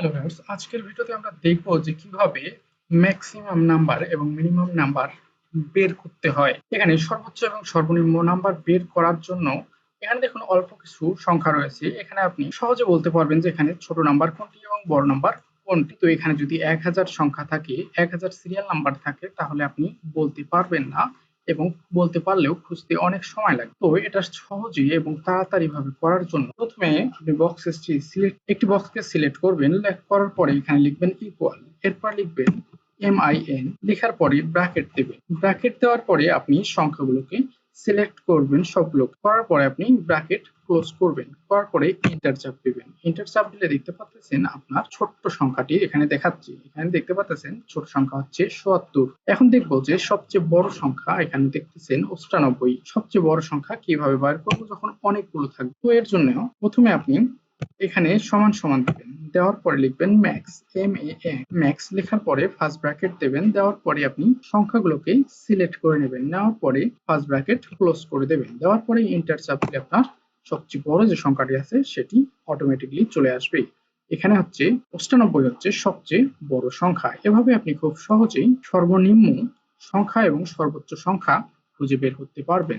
Hello viewers আজকের ভিডিওতে আমরা দেখব যে কীভাবে ম্যাক্সিমাম নাম্বার এবং মিনিমাম নাম্বার বের করতে হয়। এখানে সর্বোচ্চ এবং সর্বনিম্ন নাম্বার বের করার জন্য এখানে দেখুন অল্প কিছু সংখ্যা রয়েছে। এখানে আপনি সহজে বলতে পারবেন যে এখানে ছোট নাম্বার কোনটি এবং বড় নাম্বার কোনটি। তো এখানে যদি এক হাজার সংখ্যা থাকে, এক হাজার সিরিয়াল নাম্বার থাকে, তাহলে আপনি বলতে পারবেন না এবং বলতে পারলেও খুঁজতে অনেক সময় লাগে। তো এটা সহজেই এবং তাড়াতাড়ি ভাবে করার জন্য প্রথমে আপনি বক্সেসটি সিলেক্ট একটি বক্সকে সিলেক্ট করবেন লেখ- করার পরে এখানে লিখবেন ইকুয়াল এরপর লিখবেন এম আই এন লেখার পরে ব্র্যাকেট দেবেন। ব্র্যাকেট দেওয়ার পরে আপনি সংখ্যাগুলোকে সিলেক্ট করবেন সবগুলো করার পরে আপনি ব্র্যাকেট ক্লোজ করবেন। করার পরে ইন্টার চাপ দিবেন। ইন্টার চাপ দিলে দেখতে পাচ্ছেন আপনার ছোট্ট সংখ্যাটি এখানে দেখাচ্ছি। এখানে দেখতে পাচ্ছেন ছোট সংখ্যা হচ্ছে সত্তর। এখন দেখব যে সবচেয়ে বড় সংখ্যা এখানে দেখতেছেন অষ্টানব্বই। সবচেয়ে বড় সংখ্যা কীভাবে বার করব? যখন অনেকগুলো থাকবে। তো এর জন্য প্রথমে আপনি এখানে সমান সমান দিবেন। দেওয়ার পরে লিখবেন ম্যাক্স এম এ ম্যাক্স লেখার পরে ফার্স্ট ব্র্যাকেট দেবেন, দেওয়ার পরে আপনি সংখ্যাগুলোকে সিলেক্ট করে নেবেন, নেওয়ার পরে ফার্স্ট ব্র্যাকেট ক্লোজ করে দেবেন, দেওয়ার পরে ইন্টার চাপ দিলে আপনার সবচেয়ে বড় যে সংখ্যাটি আছে সেটি অটোমেটিকলি চলে আসবে এখানে হচ্ছে অষ্টানব্বই হচ্ছে সবচেয়ে বড় সংখ্যা। এভাবে আপনি খুব সহজেই সর্বনিম্ন সংখ্যা এবং সর্বোচ্চ সংখ্যা খুঁজে বের করতে পারবেন।